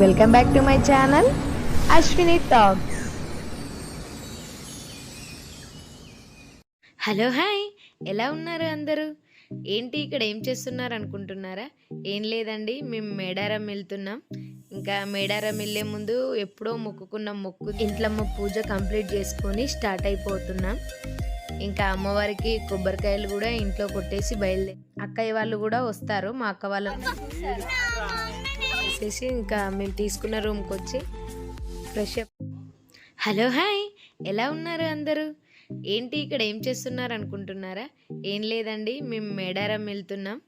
Welcome back to my channel Ashwini talks hello hi ఎలా ఉన్నారు అందరూ? ఏంటి ఇక్కడ ఏం చేస్తున్నారు అనుకుంటున్నారా? ఏం లేదండి మేము మేడారం వెళ్తున్నాం. ఇంకా మేడారం వెళ్ళే ముందు ఎప్పుడో మొక్కుకున్న మొక్కు ఇంట్లో మా పూజ కంప్లీట్ చేసుకొని స్టార్ట్ అయిపోతున్నాం. ఇంకా అమ్మవారికి కొబ్బరికాయలు కూడా ఇంట్లో కొట్టేసి బయలుదేరి అక్కయ్య వాళ్ళు కూడా వస్తారు మా అక్క వాళ్ళు చెప్పేసి ఇంకా మేము తీసుకున్న రూమ్కి వచ్చి ఫ్రెష్ అప్ హలో హాయ్. ఎలా ఉన్నారు అందరూ? ఏంటి ఇక్కడ ఏం చేస్తున్నారు అనుకుంటున్నారా? ఏం లేదండి మేము మేడారం వెళ్తున్నాం.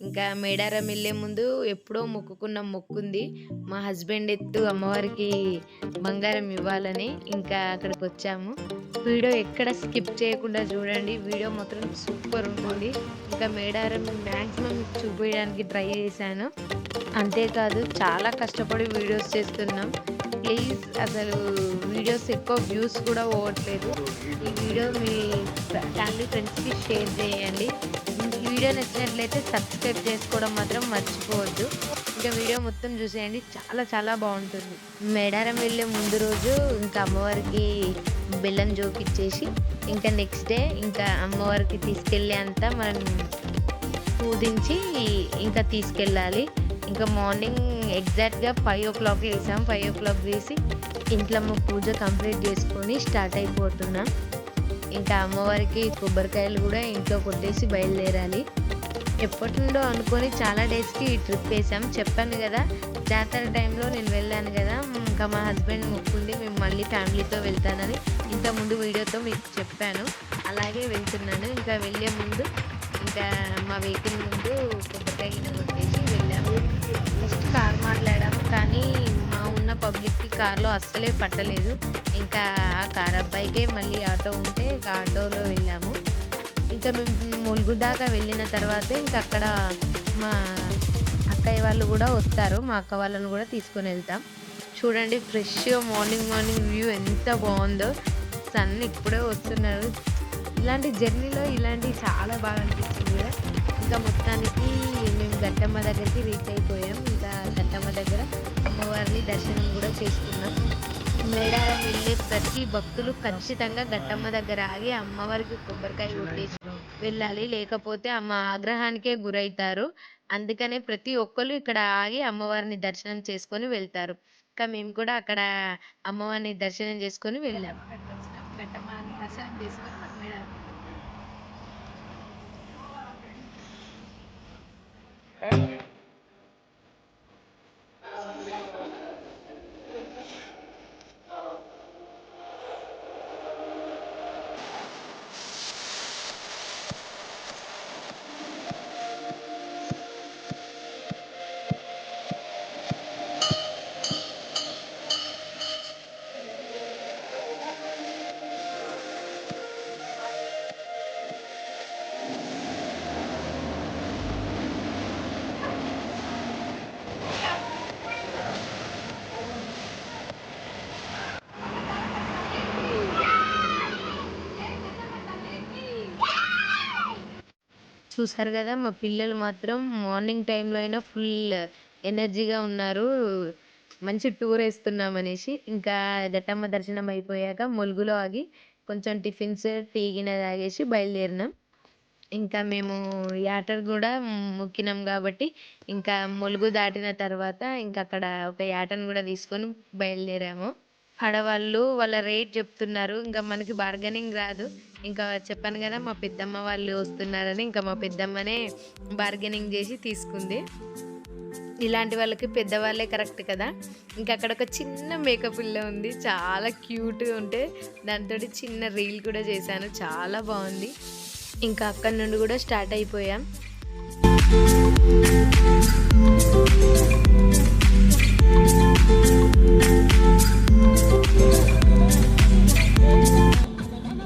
ఇంకా మేడారం వెళ్ళే ముందు ఎప్పుడో మొక్కుకున్న మొక్కుంది. మా హస్బెండ్ ఎత్తు అమ్మవారికి బంగారం ఇవ్వాలని ఇంకా అక్కడికి వచ్చాము. వీడియో ఎక్కడ స్కిప్ చేయకుండా చూడండి. వీడియో మాత్రం సూపర్ ఉంటుంది. ఇంకా మేడారం మ్యాక్సిమం చూపించడానికి ట్రై చేశాను. అంతేకాదు చాలా కష్టపడి వీడియోస్ చేస్తున్నాం. ప్లీజ్ అసలు వీడియోస్ ఎక్కువ వ్యూస్ కూడా పోవట్లేదు. ఈ వీడియో మీ ఫ్యామిలీ ఫ్రెండ్స్కి షేర్ చేయండి. ఈ వీడియో నచ్చినట్లయితే సబ్స్క్రైబ్ చేసుకోవడం మాత్రం మర్చిపోవద్దు. ఇంకా వీడియో మొత్తం చూసేయండి. చాలా చాలా బాగుంటుంది. మేడారం వెళ్ళే ముందు రోజు ఇంకా అమ్మవారికి బెల్లం జోకిచ్చేసి ఇంకా నెక్స్ట్ డే ఇంకా అమ్మవారికి తీసుకెళ్ళే అంతా మనం పూజించి ఇంకా తీసుకెళ్ళాలి. ఇంకా మార్నింగ్ ఎగ్జాక్ట్గా ఫైవ్ ఓ క్లాక్ వేసాం ఫైవ్ ఓ క్లాక్ వేసి ఇంట్లో మా పూజ కంప్లీట్ చేసుకొని స్టార్ట్ అయిపోతున్నాం. ఇంకా అమ్మవారికి కొబ్బరికాయలు కూడా ఇంట్లో కొట్టేసి బయలుదేరాలి. ఎప్పటి నుండో అనుకొని చాలా డేస్కి ఈ ట్రిప్ వేసాం. చెప్పాను కదా జాతర టైంలో నేను వెళ్ళాను కదా ఇంకా మా హస్బెండ్ మొక్కుండి మేము మళ్ళీ ఫ్యామిలీతో వెళ్తానని ఇంత ముందు వీడియోతో మీకు చెప్పాను. అలాగే వెళ్తున్నాను. ఇంకా వెళ్ళే ముందు ఇంకా మా వెహికల్ ముందు కొబ్బరికాయ కొట్టేసి వెళ్ళాము ఫస్ట్ కార్ మాట్లాడాము కానీ మా ఉన్న పబ్లిక్కి కార్లో అస్సలే పట్టలేదు. ఇంకా ఆ కార్ అబ్బాయికే మళ్ళీ ఆటో ఉంటే ఇంకా ఆటోలో వెళ్ళాము. ఇంకా మేము ములుగు దాకా వెళ్ళిన తర్వాత ఇంకా అక్కడ మా అక్కయ్య వాళ్ళు కూడా వస్తారు మా అక్క వాళ్ళని కూడా తీసుకొని వెళ్తాం. చూడండి ఫ్రెష్గా మార్నింగ్ మార్నింగ్ వ్యూ ఎంత బాగుందో. సన్ ఇప్పుడే వస్తున్నారు. ఇలాంటి జర్నీలో ఇలాంటివి చాలా బాగా అనిపించింది కదా. ఇంకా మొత్తానికి గట్టమ్మ దగ్గరికి రీచ్ అయిపోయాం. ఇంకా గట్టమ్మ దగ్గర అమ్మవారిని దర్శనం కూడా చేసుకున్నాం. మేడారం వెళ్ళే ప్రతి భక్తులు ఖచ్చితంగా గట్టమ్మ దగ్గర ఆగి అమ్మవారికి కొబ్బరికాయ కొట్టేసి వెళ్ళాలి. లేకపోతే అమ్మ ఆగ్రహానికే గురవుతారు. అందుకనే ప్రతి ఒక్కరు ఇక్కడ ఆగి అమ్మవారిని దర్శనం చేసుకొని వెళ్తారు. ఇంకా మేము కూడా అక్కడ అమ్మవారిని దర్శనం చేసుకొని వెళ్ళాం. దర్శనం చేసుకొని మేడారం చూసారు కదా మా పిల్లలు మాత్రం మార్నింగ్ టైంలో అయినా ఫుల్ ఎనర్జీగా ఉన్నారు. మంచి టూర్ వేస్తున్నాం అనేసి ఇంకా ఘట్టమ్మ దర్శనం అయిపోయాక ములుగులో ఆగి కొంచెం టిఫిన్స్ టీ గిన్నె తాగేసి బయలుదేరినాం. ఇంకా మేము యాటర్ కూడా మొక్కినాం కాబట్టి ఇంకా ములుగు దాటిన తర్వాత ఇంకా అక్కడ ఒక యాటను కూడా తీసుకొని బయలుదేరాము. ఆడవాళ్ళు వాళ్ళ రేట్ చెప్తున్నారు. ఇంకా మనకి బార్గెనింగ్ రాదు. ఇంకా చెప్పాను కదా మా పెద్దమ్మ వాళ్ళు వస్తున్నారని ఇంకా మా పెద్దమ్మనే బార్గెనింగ్ చేసి తీసుకుంది. ఇలాంటి వాళ్ళకి పెద్దవాళ్ళే కరెక్ట్ కదా. ఇంకా అక్కడ ఒక చిన్న మేకప్ పిల్ల ఉంది. చాలా క్యూట్గా ఉంటే దాంతో చిన్న రీల్ కూడా చేశాను. చాలా బాగుంది. ఇంకా అక్కడ నుండి కూడా స్టార్ట్ అయిపోయాం.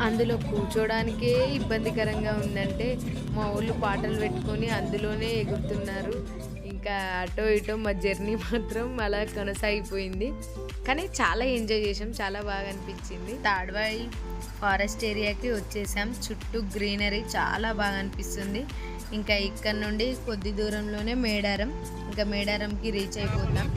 అందులో కూర్చోడానికే ఇబ్బందికరంగా ఉందంటే మా ఊళ్ళు పాటలు పెట్టుకొని అందులోనే ఎగురుతున్నారు. ఇంకా అటో ఇటో మా జర్నీ మాత్రం అలా కొనసాగిపోయింది. కానీ చాలా ఎంజాయ్ చేసాం చాలా బాగా అనిపించింది. తాడ్వాయి ఫారెస్ట్ ఏరియాకి వచ్చేసాం. చుట్టూ గ్రీనరీ చాలా బాగా అనిపిస్తుంది. ఇంకా ఇక్కడ నుండి కొద్ది దూరంలోనే మేడారం. ఇంకా మేడారంకి రీచ్ అయిపోతాం.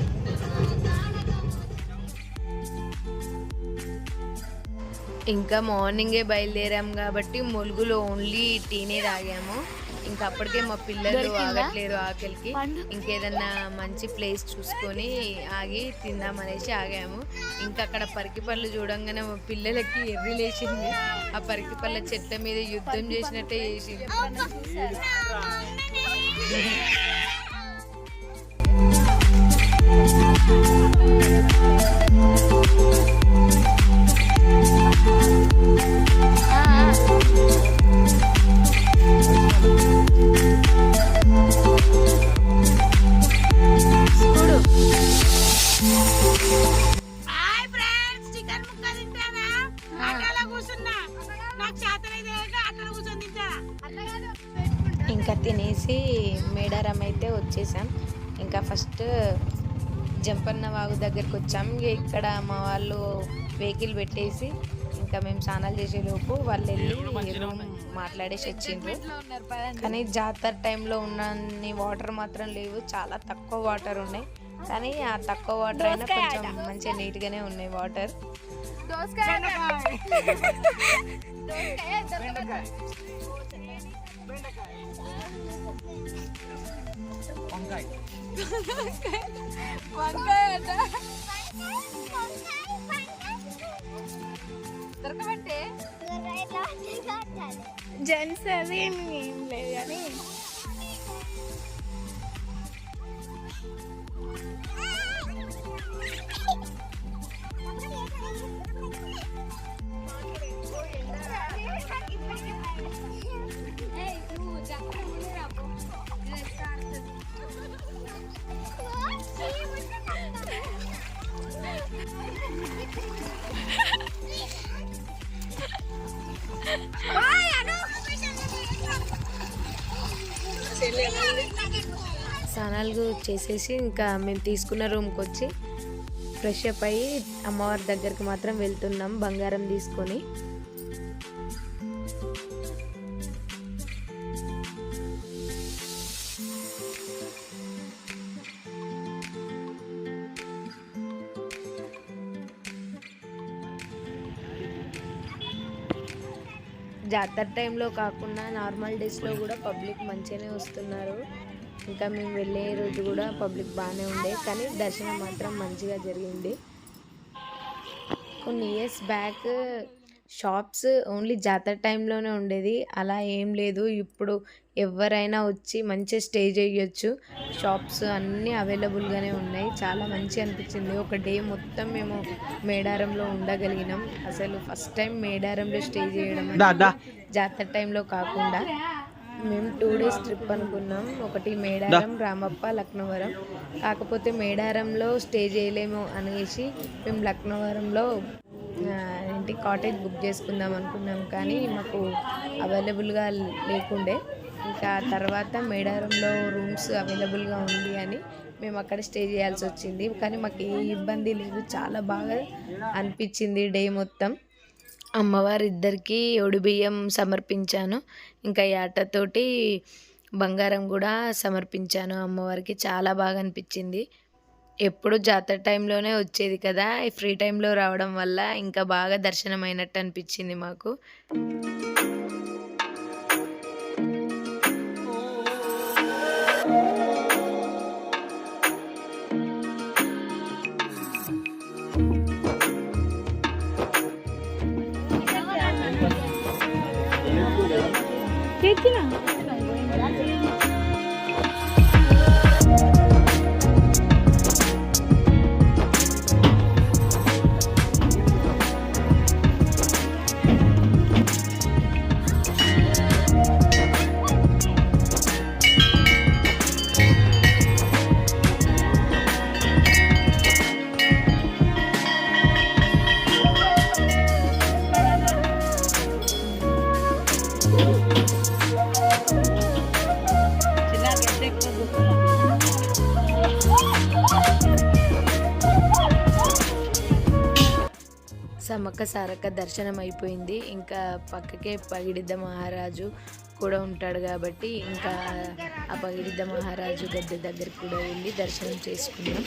ఇంకా మార్నింగే బయలుదేరాం కాబట్టి ములుగులో ఓన్లీ టీనే తాగాము. ఇంకా అప్పటికే మా పిల్లలు ఆగట్లేరు ఆకలికి. ఇంకేదన్నా మంచి ప్లేస్ చూసుకొని ఆగి తిందామనేసి ఆగాము. ఇంకా అక్కడ పరికి పళ్ళు చూడంగానే మా పిల్లలకి ఎర్రి లేచింది. ఆ పరికి పళ్ళ చెట్ల మీద యుద్ధం చేసినట్టే చేసింది. హాయ్ ఫ్రెండ్స్ ఇంకా తినేసి మేడారం అయితే వచ్చేసాం. ఇంకా ఫస్ట్ జంపన్న వాగు దగ్గరికి వచ్చాం. ఇంక ఇక్కడ మా వాళ్ళు వెహికల్ పెట్టేసి ఇంకా మేము స్నానాలు చేసేలోపు వాళ్ళు వెళ్ళి రూమ్ మాట్లాడేసి వచ్చిండ్రు. కానీ జాతర టైంలో ఉన్నన్ని వాటర్ మాత్రం లేవు. చాలా తక్కువ వాటర్ ఉన్నాయి. కానీ ఆ తక్కువ వాటర్ అయినా కొంచెం మంచిగా నీట్గానే ఉన్నాయి వాటర్. జెంట్స్ అది ఏం లేదు స్నానాలు చేసేసి ఇంకా మేము తీసుకున్న రూమ్కి వచ్చి ఫ్రెష్ అప్ అయ్యి అమ్మవారి దగ్గరికి మాత్రం వెళ్తున్నాం బంగారం తీసుకొని. జాతర టైంలో కాకుండా నార్మల్ డేస్లో కూడా పబ్లిక్ మంచిగానే వస్తున్నారు. ఇంకా మేము వెళ్ళే రోజు కూడా పబ్లిక్ బాగానే ఉండే కానీ దర్శనం మాత్రం మంచిగా జరిగింది. కొన్ని ఇయర్స్ బ్యాక్ షాప్స్ ఓన్లీ జాతర టైంలోనే ఉండేది. అలా ఏం లేదు. ఇప్పుడు ఎవరైనా వచ్చి మంచిగా స్టే చేయొచ్చు. షాప్స్ అన్నీ అవైలబుల్గానే ఉన్నాయి. చాలా మంచి అనిపించింది. ఒక డే మొత్తం మేము మేడారంలో ఉండగలిగినాం. అసలు ఫస్ట్ టైం మేడారంలో స్టే చేయడం జాతర టైంలో కాకుండా మేము టూ డేస్ ట్రిప్ అనుకున్నాం. ఒకటి మేడారం రామప్ప లక్నవరం. కాకపోతే మేడారంలో స్టే చేయలేము అనేసి మేము లక్నవరంలో ఏంటి కాటేజ్ బుక్ చేసుకుందాం అనుకున్నాం. కానీ మాకు అవైలబుల్గా లేకుండే. ఇంకా తర్వాత మేడారంలో రూమ్స్ అవైలబుల్గా ఉంది అని మేము అక్కడ స్టే చేయాల్సి వచ్చింది. కానీ మాకు ఏ ఇబ్బంది లేదు. చాలా బాగా అనిపించింది డే మొత్తం. అమ్మవారి ఇద్దరికి బియ్యం సమర్పించాను. ఇంకా యాటతోటి బంగారం కూడా సమర్పించాను అమ్మవారికి. చాలా బాగా అనిపించింది. ఎప్పుడు జాతర టైంలోనే వచ్చేది కదా. ఫ్రీ టైంలో రావడం వల్ల ఇంకా బాగా దర్శనం అయినట్టు అనిపించింది మాకు. cake chứ nào Ooh. Sammakka Sarakka దర్శనం అయిపోయింది. ఇంకా పక్కకే పగిడిద్ద మహారాజు కూడా ఉంటాడు కాబట్టి ఇంకా ఆ పగిడిద్ద మహారాజు గద్దె దగ్గరికి కూడా వెళ్ళి దర్శనం చేసుకున్నాం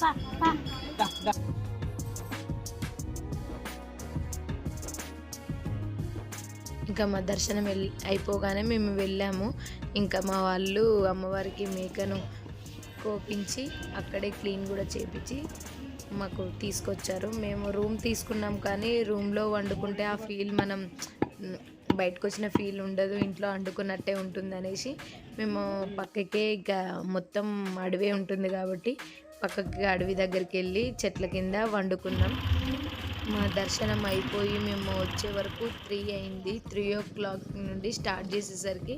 పా, పా. ఇంకా మా దర్శనం వెళ్ళి అయిపోగానే మేము వెళ్ళాము. ఇంకా మా వాళ్ళు అమ్మవారికి మేకను కోపించి అక్కడే క్లీన్ కూడా చేపించి మాకు తీసుకొచ్చారు. మేము రూమ్ తీసుకున్నాం కానీ రూమ్లో వండుకుంటే ఆ ఫీల్ మనం బయటకు వచ్చిన ఫీల్ ఉండదు ఇంట్లో వండుకున్నట్టే ఉంటుంది అనేసి మేము పక్కకే ఇక మొత్తం అడవి ఉంటుంది కాబట్టి పక్కకి అడవి దగ్గరికి వెళ్ళి చెట్ల కింద వండుకున్నాం. మా దర్శనం అయిపోయి మేము వచ్చే వరకు త్రీ అయింది. త్రీ ఓ క్లాక్ నుండి స్టార్ట్ చేసేసరికి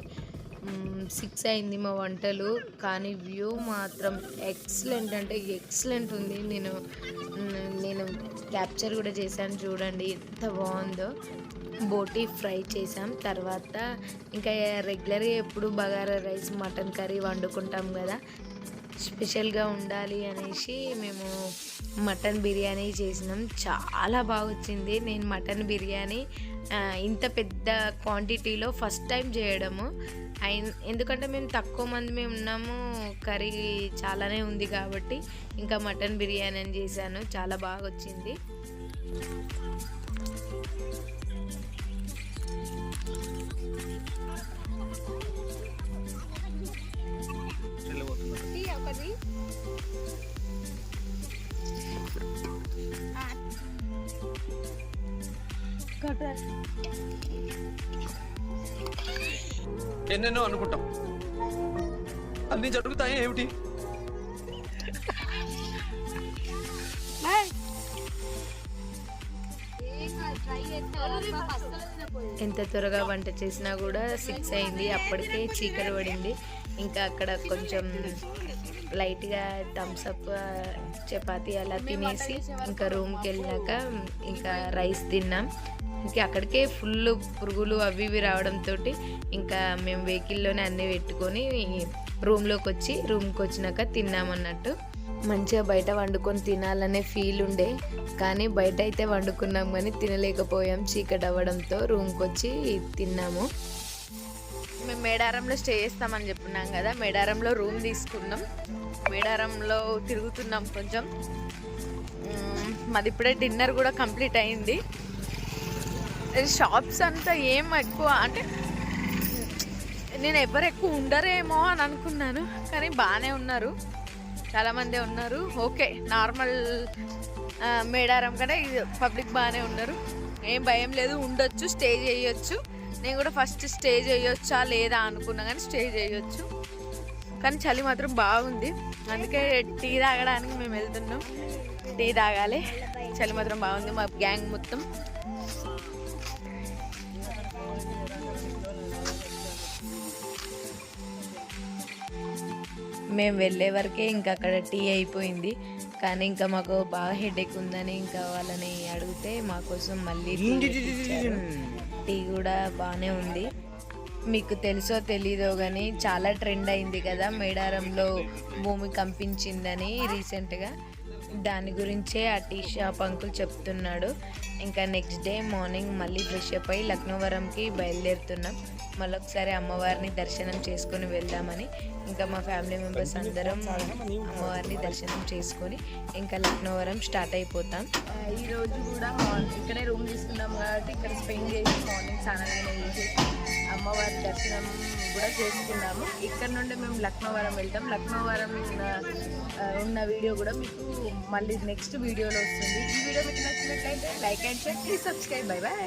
సిక్స్ అయింది మా వంటలు. కానీ వ్యూ మాత్రం ఎక్సలెంట్ అంటే ఎక్సలెంట్ ఉంది. నేను నేను క్యాప్చర్ కూడా చేశాను చూడండి ఎంత బాగుందో. బోటీ ఫ్రై చేసాం తర్వాత ఇంకా రెగ్యులర్గా ఎప్పుడు బగారా రైస్ మటన్ కర్రీ వండుకుంటాం కదా. స్పెషల్గా ఉండాలి అనేసి మేము మటన్ బిర్యానీ చేసినాం. చాలా బాగా వచ్చింది నేను మటన్ బిర్యానీ ఇంత పెద్ద క్వాంటిటీలో ఫస్ట్ టైం చేయడము. అయిన్- ఎందుకంటే మేము తక్కువ మంది మేము ఉన్నాము. కర్రీ చాలానే ఉంది కాబట్టి ఇంకా మటన్ బిర్యానీ అని చేశాను. చాలా బాగా వచ్చింది ఒకటి. ఎన్నెన్నో అనుకుంటాం. అన్ని జరుగుతాయి ఏమిటి. ఎంత త్వరగా వంట చేసినా కూడా సిక్స్ అయింది. అప్పటికే చీకటి పడింది. ఇంకా అక్కడ కొంచెం లైట్గా థమ్స్ అప్ చపాతి అలా తినేసి ఇంకా రూమ్కి వెళ్ళాక ఇంకా రైస్ తిన్నాం. ఇంకా అక్కడికే ఫుల్ పురుగులు అవి ఇవి రావడంతో ఇంకా మేము వెహికల్లోనే అన్నీ పెట్టుకొని రూమ్లోకి వచ్చి రూమ్కి వచ్చినాక తిన్నామన్నట్టు మంచిగా బయట వండుకొని తినాలనే ఫీల్ ఉండే. కానీ బయట అయితే వండుకున్నాం కానీ తినలేకపోయాం. చీకటి అవ్వడంతో రూమ్కి వచ్చి తిన్నాము. మేము మేడారంలో స్టే చేస్తామని చెప్పున్నాం కదా మేడారంలో రూమ్ తీసుకున్నాం. మేడారంలో తిరుగుతున్నాం కొంచెం. మాది ఇప్పుడే డిన్నర్ కూడా కంప్లీట్ అయింది. షాప్స్ అంతా ఏం ఎక్కువ అంటే నేను ఎవరు ఎక్కువ ఉండరేమో అని అనుకున్నాను కానీ బాగానే ఉన్నారు. చాలామందే ఉన్నారు. ఓకే నార్మల్ మేడారం కంటే పబ్లిక్ బాగానే ఉన్నారు. ఏం భయం లేదు ఉండొచ్చు స్టే చేయొచ్చు. నేను కూడా ఫస్ట్ స్టే చేయొచ్చా లేదా అనుకున్నా కానీ స్టే చేయొచ్చు కానీ చలి మాత్రం బాగుంది. అందుకే టీ తాగడానికి మేము వెళ్తున్నాం. టీ తాగాలి. చలి మాత్రం బాగుంది మా గ్యాంగ్ మొత్తం. మేము వెళ్ళే వరకే ఇంకా అక్కడ టీ అయిపోయింది. కానీ ఇంకా మాకు బాగా హెడేక్ ఉందని ఇంకా వాళ్ళని అడిగితే మా కోసం మళ్ళీ టీ కూడా బాగానే ఉంది. మీకు తెలుసో తెలీదో కానీ చాలా ట్రెండ్ అయింది కదా మేడారంలో భూమి కంపించిందని రీసెంట్గా దాని గురించే ఆ టీ షాప్ అంకుల్ చెప్తున్నాడు. ఇంకా నెక్స్ట్ డే మార్నింగ్ మళ్ళీ ఫ్రెష్ అప్ అయి లక్నవరంకి బయలుదేరుతున్నాం. మళ్ళీ ఒకసారి అమ్మవారిని దర్శనం చేసుకొని వెళ్దామని ఇంకా మా ఫ్యామిలీ మెంబర్స్ అందరం అమ్మవారిని దర్శనం చేసుకొని ఇంకా లక్నవరం స్టార్ట్ అయిపోతాం. ఈరోజు కూడా మార్నింగ్ ఇక్కడే రూమ్ తీసుకున్నాం కాబట్టి ఇక్కడ స్పెండ్ చేసి మార్నింగ్ స్నానాలు చేసేసి అమ్మవారి దర్శనం కూడా చేసుకున్నాము. ఇక్కడ నుండి మేము లక్నవరం వెళ్తాం. లక్నవరం ఉన్న ఉన్న వీడియో కూడా మీకు మళ్ళీ నెక్స్ట్ వీడియోలో వస్తుంది. ఈ వీడియో మీకు నచ్చినట్లయితే like and share please subscribe bye bye